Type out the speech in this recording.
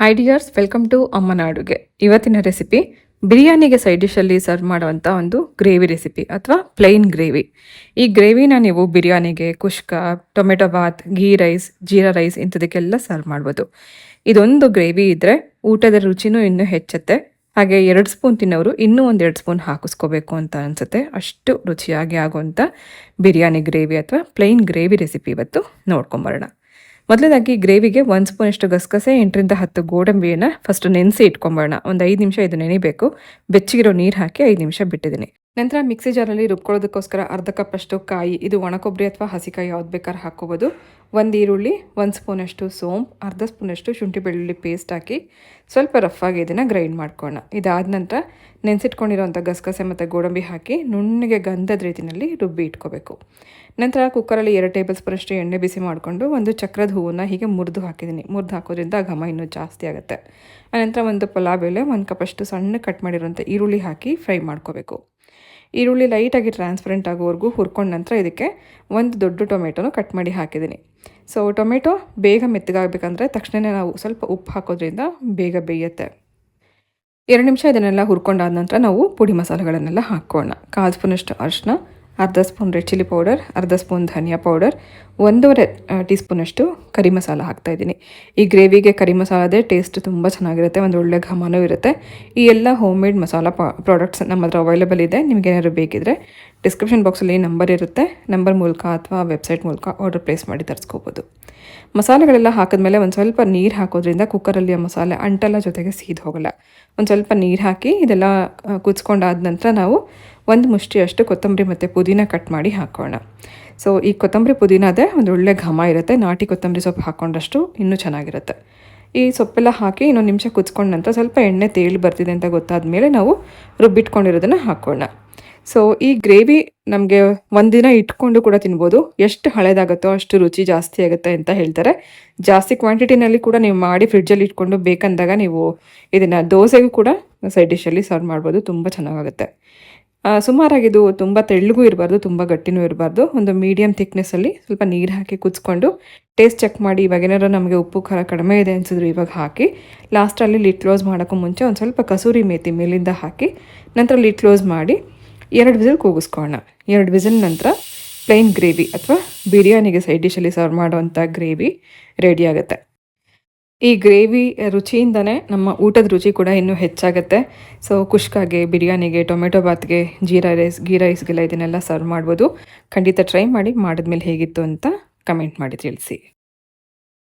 High dears welcome to ಅಮ್ಮನ ಅಡುಗೆ ಇವತ್ತಿನ ರೆಸಿಪಿ ಬಿರಿಯಾನಿಗೆ ಸೈಡ್ ಡಿಶಲ್ಲಿ ಸರ್ವ್ ಮಾಡುವಂಥ ಒಂದು ಗ್ರೇವಿ ರೆಸಿಪಿ ಅಥವಾ ಪ್ಲೈನ್ ಗ್ರೇವಿ ಈ ಗ್ರೇವಿನ ನೀವು ಬಿರಿಯಾನಿಗೆ kushka tomato bath ghee rice jeera rice ಇಂಥದಕ್ಕೆಲ್ಲ serve ಮಾಡ್ಬೋದು. ಇದೊಂದು ಗ್ರೇವಿ ಇದ್ದರೆ ಊಟದ ರುಚಿನೂ ಇನ್ನೂ ಹೆಚ್ಚುತ್ತೆ. ಹಾಗೆ ಎರಡು ಸ್ಪೂನ್ ತಿನ್ನೋರು ಇನ್ನೂ ಒಂದು ಎರಡು ಸ್ಪೂನ್ ಹಾಕಿಸ್ಕೋಬೇಕು ಅಂತ ಅನಿಸುತ್ತೆ. ಅಷ್ಟು ರುಚಿಯಾಗಿ ಆಗುವಂಥ ಬಿರಿಯಾನಿ ಗ್ರೇವಿ ಅಥವಾ ಪ್ಲೈನ್ ಗ್ರೇವಿ ರೆಸಿಪಿ ಇವತ್ತು ನೋಡ್ಕೊಂಬರೋಣ. ಮೊದಲನೇದಾಗಿ ಗ್ರೇವಿಗೆ ಒಂದು ಸ್ಪೂನಷ್ಟು ಗಸಗಸೆ, ಎಂಟರಿಂದ ಹತ್ತು ಗೋಡಂಬಿಯನ್ನು ಫಸ್ಟ್ ನೆನೆಸಿ ಇಟ್ಕೊಂಬೋಣ ಒಂದು ಐದು ನಿಮಿಷ ಇದು ನೆನಿಬೇಕು. ಬೆಚ್ಚಗಿರೋ ನೀರು ಹಾಕಿ ಐದು ನಿಮಿಷ ಬಿಟ್ಟಿದ್ದೀನಿ. ನಂತರ ಮಿಕ್ಸಿ ಜಾರಲ್ಲಿ ರುಬ್ಕೊಳ್ಳೋದಕ್ಕೋಸ್ಕರ ಅರ್ಧ ಕಪ್ಪಷ್ಟು ಕಾಯಿ, ಇದು ಒಣಕೊಬ್ಬರಿ ಅಥವಾ ಹಸಿಕಾಯಿ ಯಾವ್ದು ಬೇಕಾದ್ರೆ ಹಾಕ್ಕೋಬೋದು. ಒಂದು ಈರುಳ್ಳಿ, ಒಂದು ಸ್ಪೂನಷ್ಟು ಸೋಂಪು, ಅರ್ಧ ಸ್ಪೂನಷ್ಟು ಶುಂಠಿ ಬೆಳ್ಳುಳ್ಳಿ ಪೇಸ್ಟ್ ಹಾಕಿ ಸ್ವಲ್ಪ ರಫಾಗಿ ಇದನ್ನು ಗ್ರೈಂಡ್ ಮಾಡ್ಕೊಳ್ಳೋಣ ಇದಾದ ನಂತರ ನೆನೆಸಿಟ್ಕೊಂಡಿರೋಂಥ ಗಸಗಸೆ ಮತ್ತು ಗೋಡಂಬಿ ಹಾಕಿ ನುಣ್ಣಗೆ ಗಂಧದ ರೀತಿಯಲ್ಲಿ ರುಬ್ಬಿ ಇಟ್ಕೋಬೇಕು. ನಂತರ ಕುಕ್ಕರಲ್ಲಿ ಎರಡು ಟೇಬಲ್ ಸ್ಪೂನಷ್ಟು ಎಣ್ಣೆ ಬಿಸಿ ಮಾಡಿಕೊಂಡು ಒಂದು ಚಕ್ರದ ಹೂವನ್ನು ಹೀಗೆ ಮುರಿದು ಹಾಕಿದ್ದೀನಿ. ಮುರಿದು ಹಾಕೋದ್ರಿಂದ ಘಮ ಇನ್ನೂ ಜಾಸ್ತಿ ಆಗುತ್ತೆ. ಆನಂತರ ಒಂದು ಪಲಾವ್ ಎಲೆ ಒಂದು ಕಪ್ಪಷ್ಟು ಸಣ್ಣ ಕಟ್ ಮಾಡಿರೋಂಥ ಈರುಳ್ಳಿ ಹಾಕಿ ಫ್ರೈ ಮಾಡ್ಕೋಬೇಕು. ಈರುಳ್ಳಿ ಲೈಟಾಗಿ ಟ್ರಾನ್ಸ್ಪರೆಂಟ್ ಆಗೋವರೆಗೂ ಹುರ್ಕೊಂಡ ನಂತರ ಇದಕ್ಕೆ ಒಂದು ದೊಡ್ಡ ಟೊಮೆಟೊನ ಕಟ್ ಮಾಡಿ ಹಾಕಿದ್ದೀನಿ. ಸೊ ಟೊಮೆಟೊ ಬೇಗ ಮೆತ್ತಗಾಗಬೇಕಂದ್ರೆ ತಕ್ಷಣವೇ ನಾವು ಸ್ವಲ್ಪ ಉಪ್ಪು ಹಾಕೋದ್ರಿಂದ ಬೇಗ ಬೇಯುತ್ತೆ. ಎರಡು ನಿಮಿಷ ಇದನ್ನೆಲ್ಲ ಹುರ್ಕೊಂಡಾದ ನಂತರ ನಾವು ಪುಡಿ ಮಸಾಲೆಗಳನ್ನೆಲ್ಲ ಹಾಕ್ಕೋಣ ಕಾಲ್ ಸ್ಪೂನಷ್ಟು ಅರಿಶಿನ ಅರ್ಧ ಸ್ಪೂನ್ ರೆಡ್ ಚಿಲ್ಲಿ ಪೌಡರ್ ಅರ್ಧ ಸ್ಪೂನ್ ಧನಿಯಾ ಪೌಡರ್ ಒಂದೂವರೆ ಟೀ ಸ್ಪೂನಷ್ಟು ಕರಿ ಮಸಾಲ ಹಾಕ್ತಾಯಿದ್ದೀನಿ ಈ ಗ್ರೇವಿಗೆ ಕರಿ ಮಸಾಲದೇ ಟೇಸ್ಟ್ ತುಂಬ ಚೆನ್ನಾಗಿರುತ್ತೆ, ಒಂದು ಒಳ್ಳೆ ಘಮನೂ ಇರುತ್ತೆ. ಈ ಎಲ್ಲ ಹೋಮ್ ಮೇಡ್ ಮಸಾಲ ಪ್ರಾಡಕ್ಟ್ಸ್ ನಮ್ಮ ಹತ್ರ ಅವೈಲೇಬಲ್ ಇದೆ ನಿಮಗೇನಾದ್ರು ಬೇಕಿದ್ರೆ ಡಿಸ್ಕ್ರಿಪ್ಷನ್ ಬಾಕ್ಸಲ್ಲಿ ನಂಬರ್ ಇರುತ್ತೆ. ನಂಬರ್ ಮೂಲಕ ಅಥವಾ ವೆಬ್ಸೈಟ್ ಮೂಲಕ ಆರ್ಡರ್ ಪ್ಲೇಸ್ ಮಾಡಿ ತರಿಸ್ಕೋಬೋದು. ಮಸಾಲೆಗಳೆಲ್ಲ ಹಾಕಿದ್ಮೇಲೆ ಒಂದು ಸ್ವಲ್ಪ ನೀರು ಹಾಕೋದ್ರಿಂದ ಕುಕ್ಕರಲ್ಲಿ ಆ ಮಸಾಲೆ ಅಂಟೆಲ್ಲ ಜೊತೆಗೆ ಸೀದ್ ಹೋಗಲ್ಲ. ಒಂದು ಸ್ವಲ್ಪ ನೀರು ಹಾಕಿ ಇದೆಲ್ಲ ಕುದಿಸ್ಕೊಂಡಾದ ನಂತರ ನಾವು ಒಂದು ಮುಷ್ಟಿಯಷ್ಟು ಕೊತ್ತಂಬರಿ ಮತ್ತು ಪುದೀನ ಕಟ್ ಮಾಡಿ ಹಾಕೋಣ. ಸೊ ಈ ಕೊತ್ತಂಬರಿ ಪುದೀನದೇ ಒಂದು ಒಳ್ಳೆ ಘಮ ಇರುತ್ತೆ. ನಾಟಿ ಕೊತ್ತಂಬರಿ ಸೊಪ್ಪು ಹಾಕೊಂಡಷ್ಟು ಇನ್ನೂ ಚೆನ್ನಾಗಿರುತ್ತೆ. ಈ ಸೊಪ್ಪೆಲ್ಲ ಹಾಕಿ ಇನ್ನೊಂದು ನಿಮಿಷ ಕುದ್ಕೊಂಡು ನಂತರ ಸ್ವಲ್ಪ ಎಣ್ಣೆ ತೇಲಿ ಬರ್ತಿದೆ ಅಂತ ಗೊತ್ತಾದ ಮೇಲೆ ನಾವು ರುಬ್ಬಿಟ್ಕೊಂಡಿರೋದನ್ನು ಹಾಕೋಣ. ಸೊ ಈ ಗ್ರೇವಿ ನಮಗೆ ಒಂದಿನ ಇಟ್ಕೊಂಡು ಕೂಡ ತಿನ್ಬೋದು. ಎಷ್ಟು ಹಳೇದಾಗುತ್ತೋ ಅಷ್ಟು ರುಚಿ ಜಾಸ್ತಿ ಆಗುತ್ತೆ ಅಂತ ಹೇಳ್ತಾರೆ. ಜಾಸ್ತಿ ಕ್ವಾಂಟಿಟಿನಲ್ಲಿ ಕೂಡ ನೀವು ಮಾಡಿ ಫ್ರಿಡ್ಜಲ್ಲಿ ಇಟ್ಕೊಂಡು ಬೇಕಂದಾಗ ನೀವು ಇದನ್ನು ದೋಸೆಗೂ ಕೂಡ ಸೈಡ್ ಡಿಶಲ್ಲಿ ಸರ್ವ್ ಮಾಡ್ಬೋದು. ತುಂಬ ಚೆನ್ನಾಗಾಗುತ್ತೆ. ಸುಮಾರಾಗಿದು ತುಂಬ ತೆಳ್ಳಗೂ ಇರಬಾರ್ದು, ತುಂಬ ಗಟ್ಟಿನೂ ಇರಬಾರ್ದು. ಒಂದು ಮೀಡಿಯಮ್ ಥಿಕ್ನೆಸ್ಸಲ್ಲಿ ಸ್ವಲ್ಪ ನೀರು ಹಾಕಿ ಕುದಿಸ್ಕೊಂಡು ಟೇಸ್ಟ್ ಚೆಕ್ ಮಾಡಿ ಇವಾಗ ಏನಾದರೂ ನಮಗೆ ಉಪ್ಪು, ಖಾರ ಕಡಿಮೆ ಇದೆ ಅನಿಸಿದ್ರು ಇವಾಗ ಹಾಕಿ ಲಾಸ್ಟಲ್ಲಿ ಲಿಟ್ ಕ್ಲೋಸ್ ಮಾಡೋಕ್ಕೂ ಮುಂಚೆ ಒಂದು ಸ್ವಲ್ಪ ಕಸೂರಿ ಮೇತಿ ಮೇಲಿಂದ ಹಾಕಿ ನಂತರ ಲಿಟ್ ಕ್ಲೋಸ್ ಮಾಡಿ ಎರಡು ವಿಸಿಲ್ ಕೂಗಿಸ್ಕೋಣ ಎರಡು ವಿಸಿಲ್ ನಂತರ ಪ್ಲೈನ್ ಗ್ರೇವಿ ಅಥವಾ ಬಿರಿಯಾನಿಗೆ ಸೈಡ್ ಡಿಶಲ್ಲಿ ಸರ್ವ್ ಮಾಡುವಂಥ ಗ್ರೇವಿ ರೆಡಿ ಆಗುತ್ತೆ. ಈ ಗ್ರೇವಿ ರುಚಿಯಿಂದನೇ ನಮ್ಮ ಊಟದ ರುಚಿ ಕೂಡ ಇನ್ನೂ ಹೆಚ್ಚಾಗುತ್ತೆ. ಸೊ ಕುಷ್ಕಾಗೆ, ಬಿರಿಯಾನಿಗೆ, ಟೊಮೆಟೊ ಬಾತ್ಗೆ ಜೀರಾ ರೈಸ್ ಗೀ ರೈಸ್ಗೆಲ್ಲ ಇದನ್ನೆಲ್ಲ ಸರ್ವ್ ಮಾಡ್ಬೋದು. ಖಂಡಿತ ಟ್ರೈ ಮಾಡಿ ಮಾಡಿದ್ಮೇಲೆ ಹೇಗಿತ್ತು ಅಂತ ಕಮೆಂಟ್ ಮಾಡಿ ತಿಳಿಸಿ.